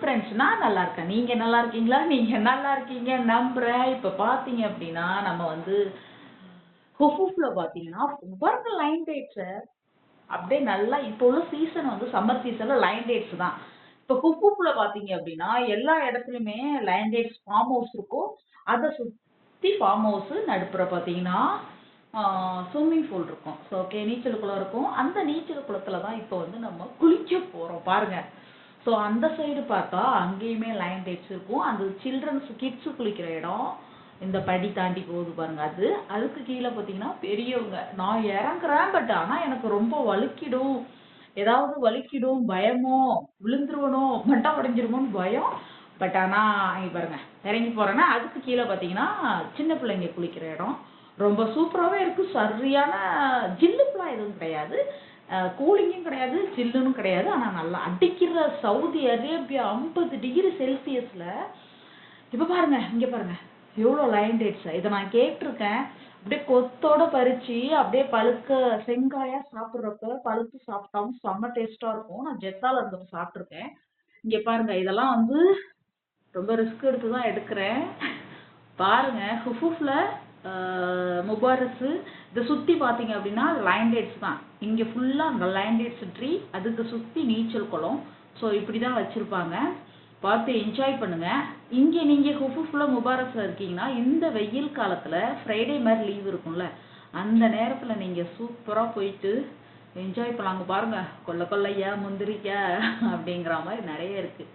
Friends நான் நல்லா இருக்கேன் நீங்க நல்லா இருக்கீங்களா நீங்க நல்லா இருக்கீங்க நம்புறேன். இப்ப பாத்தீங்க அப்படின்னா நம்ம வந்து ஹுஃபுஃப்ல பாத்தீங்கன்னா ஒவ்வொரு லைன் டேட்ஸ் அப்படியே நல்லா இப்போ உள்ள சீசன் வந்து சம்மர் சீசன்ல லைன் டேட்ஸ் தான். இப்போ ஹுஃபுஃப்ல பாத்தீங்க அப்படின்னா எல்லா இடத்துலயுமே லைன் டேட்ஸ் ஃபார்ம் ஹவுஸ் இருக்கும். அதை சுத்தி ஃபார்ம் ஹவுஸ் நடுப்புற பாத்தீங்கன்னா ஸ்விம்மிங் பூல் இருக்கும். ஸோ ஓகே நீச்சல் குளம் இருக்கும். அந்த நீச்சல் குளத்தில் தான் இப்போ வந்து நம்ம குளிக்க போகிறோம் பாருங்கள் ஸோ அந்த சைடு பார்த்தா அங்கேயுமே லைன் டேட்ஸ் இருக்கும். அந்த சில்ட்ரன்ஸ் கிட்ஸு குளிக்கிற இடம் இந்த படி தாண்டி போகுது பாருங்க அது. அதுக்கு கீழே பார்த்தீங்கன்னா பெரியவங்க. நான் இறங்குறேன் பட் ஆனால் எனக்கு ரொம்ப வலுக்கிடும் ஏதாவது வலிக்கிடும் பயமோ விழுந்துருவனோ மட்டை உடைஞ்சிருமோன்னு பயம். பட் ஆனால் இங்கே பாருங்க இறங்கி போகிறேன்னா அதுக்கு கீழே பார்த்தீங்கன்னா சின்ன பிள்ளைங்க குளிக்கிற இடம். ரொம்ப சூப்பராகவே இருக்கும் சரியான ஜில்லுப்புலாம் எதுவும் கிடையாது. கூலிங்கும் கிடையாது சில்லுன்னு கிடையாது. ஆனால் நல்லா அடிக்கிற சவுதி அரேபியா ஐம்பது டிகிரி செல்சியஸில் இப்போ பாருங்க இங்கே பாருங்க எவ்வளோ லைன் டேட்ஸ் இதை நான் கேட்டிருக்கேன். அப்படியே கொத்தோட பறிச்சு அப்படியே பழுக்க செங்காயா சாப்பிட்றப்ப பழுத்து சாப்பிட்டாலும் செம்ம டேஸ்டா இருக்கும். நான் ஜெத்தால இருந்தவங்க சாப்பிட்ருக்கேன் இங்க பாருங்க இதெல்லாம் வந்து ரொம்ப ரிஸ்க் எடுத்து தான் எடுக்கிறேன். பாருங்க ஹுஃபுஃப்ல முபாரஸ் இதை சுற்றி பார்த்தீங்க அப்படின்னா லேண்டேட்ஸ் தான். இங்கே ஃபுல்லாக அந்த லேண்டேட்ஸ் ட்ரீ அதுக்கு சுற்றி நீச்சல் குளம். ஸோ இப்படி தான் வச்சுருப்பாங்க. பார்த்து என்ஜாய் பண்ணுங்கள் இங்கே நீங்கள் ஹுஃபு ஃபுல்லாக முபாரஸில் இருக்கீங்கன்னா இந்த வெயில் காலத்தில் ஃப்ரைடே மாதிரி லீவ் இருக்கும்ல அந்த நேரத்தில் நீங்கள் சூப்பராக போயிட்டு என்ஜாய் பண்ணலாங்க பாருங்க கொல்ல கொல்லையா முந்திரிக்கா அப்படிங்கிற மாதிரி நிறைய இருக்குது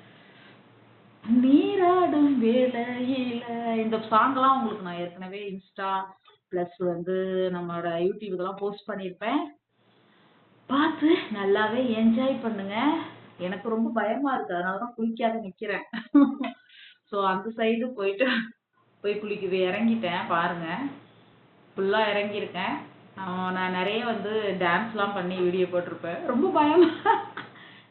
நீராடும் வேலையில இந்த சாங்லாம் உங்களுக்கு நான் ஏற்கனவே இன்ஸ்டா ப்ளஸ் வந்து நம்மளோட யூடியூப் இதெல்லாம் போஸ்ட் பண்ணியிருப்பேன். பார்த்து நல்லாவே என்ஜாய் பண்ணுங்க. எனக்கு ரொம்ப பயமா இருக்கு. அதனால தான் குளிக்காத நிக்கிறேன். ஸோ அந்த சைடு போயிட்டு போய் குளிக்க இறங்கிட்டேன். பாருங்க. ஃபுல்லா இறங்கியிருக்கேன். நான் நிறைய வந்து டான்ஸ்லாம் பண்ணி வீடியோ போட்டிருப்பேன். ரொம்ப பயமா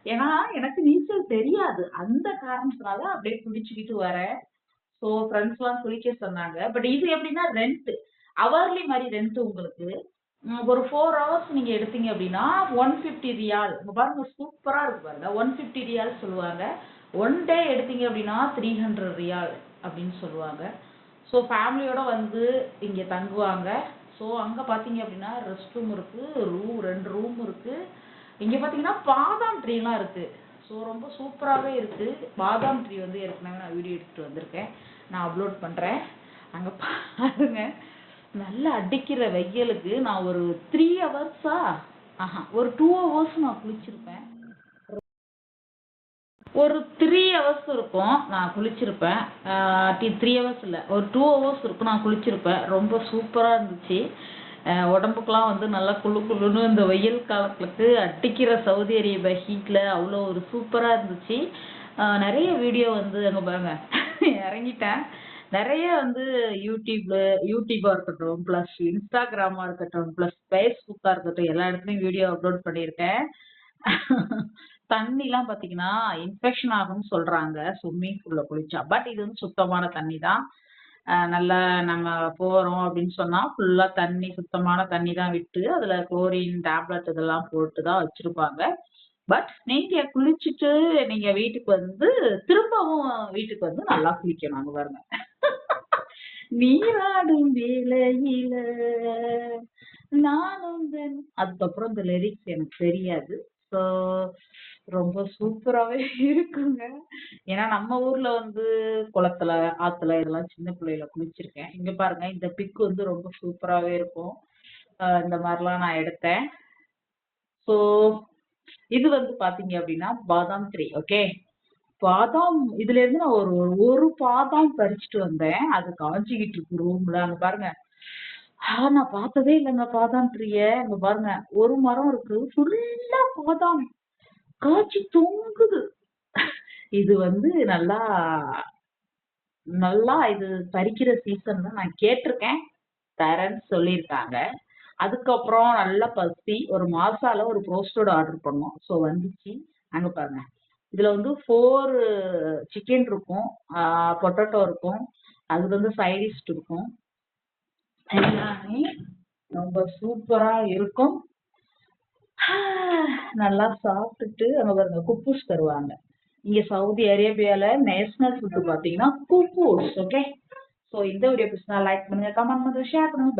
ஏன்னா எனக்கு நீச்சல் தெரியாது. அந்த காரணத்தினால அப்படியே குடிச்சுக்கிட்டு வரேன். ஸோ ஃப்ரெண்ட்ஸ்லாம் குளிக்க சொன்னாங்க. பட் இது எப்படின்னா ரெண்ட் அவர்லி மாதிரி ரெண்ட் உங்களுக்கு. ஒரு ஃபோர் ஹவர்ஸ் நீங்க எடுத்தீங்க அப்படின்னா ஒன் ஃபிஃப்டி ரியால் இங்க பாருங்க சூப்பரா இருக்கு பாருங்க. ஒன் ஃபிஃப்டி ரியால் சொல்லுவாங்க. ஒன் டே எடுத்தீங்க அப்படின்னா த்ரீ ஹண்ட்ரட் ரியால் அப்படின்னு சொல்லுவாங்க. ஸோ ஃபேமிலியோட வந்து இங்க தங்குவாங்க. ஸோ அங்க பாத்தீங்க அப்படின்னா ரெஸ்ட் ரூம் இருக்கு ரூம் ரெண்டு ரூம் இருக்கு. இங்க பாத்தீங்கன்னா பாதாம் ட்ரீலாம் இருக்கு. ஸோ ரொம்ப சூப்பராகவே இருக்கு. பாதாம் ட்ரீ வந்து ஏற்கனவே நான் வீடியோ எடுத்துட்டு வந்திருக்கேன். நான் அப்லோட் பண்றேன். அங்க பாருங்க. நல்லா அடிக்கிற வெயிலுக்கு நான் ஒரு த்ரீ ஹவர்ஸா ஆஹா ஒரு டூ ஹவர்ஸ் நான் குளிச்சிருப்பேன். ஒரு த்ரீ ஹவர்ஸ் இருக்கும் நான் குளிச்சிருப்பேன். த்ரீ ஹவர்ஸ் இல்லை. ஒரு டூ ஹவர்ஸ் இருக்கும் நான் குளிச்சிருப்பேன். ரொம்ப சூப்பராக இருந்துச்சு. உடம்புக்குலாம் வந்து நல்லா குளு குளுன்னு இந்த வெயில் காலத்துக்கு அட்டிக்கிற சவுதி அரேபியா ஹீட்டில் அவ்வளோ ஒரு சூப்பராக இருந்துச்சு. நிறைய வீடியோ வந்து அங்கே பாருங்க. இறங்கிட்டேன். நிறைய வந்து யூடியூப்ல யூடியூபா இருக்கட்டும் ப்ளஸ் இன்ஸ்டாகிராமா இருக்கட்டும் ப்ளஸ் ஃபேஸ்புக்காக இருக்கட்டும் எல்லா இடத்துலயும் வீடியோ அப்லோட் பண்ணியிருக்கேன். தண்ணிலாம் பாத்தீங்கன்னா இன்ஃபெக்ஷன் ஆகும்னு சொல்றாங்க. ஸ்விம்மிங் பூல்ல குளிச்சா. பட் இது வந்து சுத்தமான தண்ணி தான் நல்லா நம்ம போறோம் அப்படின்னு சொன்னா ஃபுல்லா தண்ணி சுத்தமான தண்ணி தான் விட்டு அதுல குளோரின் டேப்லெட் இதெல்லாம் போட்டு தான் வச்சிருப்பாங்க. பட் நீங்க குளிச்சுட்டு நீங்க வீட்டுக்கு வந்து திரும்பவும் வீட்டுக்கு வந்து நல்லா குளிக்கணும் அங்க பாருங்க. நீராடும் வேலையில நானும் அதுக்கப்புறம் இந்த லிரிக்ஸ் எனக்கு தெரியாது. ஸோ ரொம்ப சூப்பராவே இருக்குங்க. ஏன்னா நம்ம ஊர்ல வந்து குளத்துல ஆத்துல இதெல்லாம் சின்ன பிள்ளையில குளிச்சிருக்கேன். இங்க பாருங்க இந்த பிக் வந்து ரொம்ப சூப்பராவே இருக்கும். ஆஹ் இந்த மாதிரிலாம் நான் எடுத்தேன். ஸோ இது வந்து பாத்தீங்க அப்படின்னா பாதாம் த்ரீ ஓகே? பாதாம் இதுல இருந்து நான் ஒரு ஒரு பாதாம் பறிச்சுட்டு வந்தேன். அது காஞ்சிக்கிட்டு இருக்கு ரூம்ல அங்க பாருங்க. ஆ நான் பார்த்ததே இல்லைங்க பாதாம் ட்ரீய அங்க பாருங்க ஒரு மரம் இருக்கு. ஃபுல்லா பாதாம். காட்சி தொங்குது. இது வந்து நல்லா நல்லா இது பறிக்கிற சீசன் தான் நான் கேட்டிருக்கேன். தரேன்னு சொல்லியிருக்காங்க. அதுக்கப்புறம் நல்லா பசி ஒரு மாசால ஒரு ப்ரோஸ்டோட ஆர்டர் பண்ணோம். ஸோ வந்துச்சு. அங்கே பாருங்க. இதுல வந்து ஃபோர் சிக்கன் இருக்கும். பொட்டேட்டோ இருக்கும். அது வந்து சைடிஷ் இருக்கும். எல்லாமே ரொம்ப சூப்பரா இருக்கும். நல்லா சாப்பிட்டுட்டு அங்க பாருங்க குப்பூஸ் தருவாங்க. இங்க சவுதி அரேபியால நேஷனல் ஃபுட் பாத்தீங்கன்னா குப்பூஸ் ஓகே ஸோ இந்த வீடியோ பிடிச்சா லைக் பண்ணுங்க. கமெண்ட் பண்ணுங்க ஷேர் பண்ணுங்க.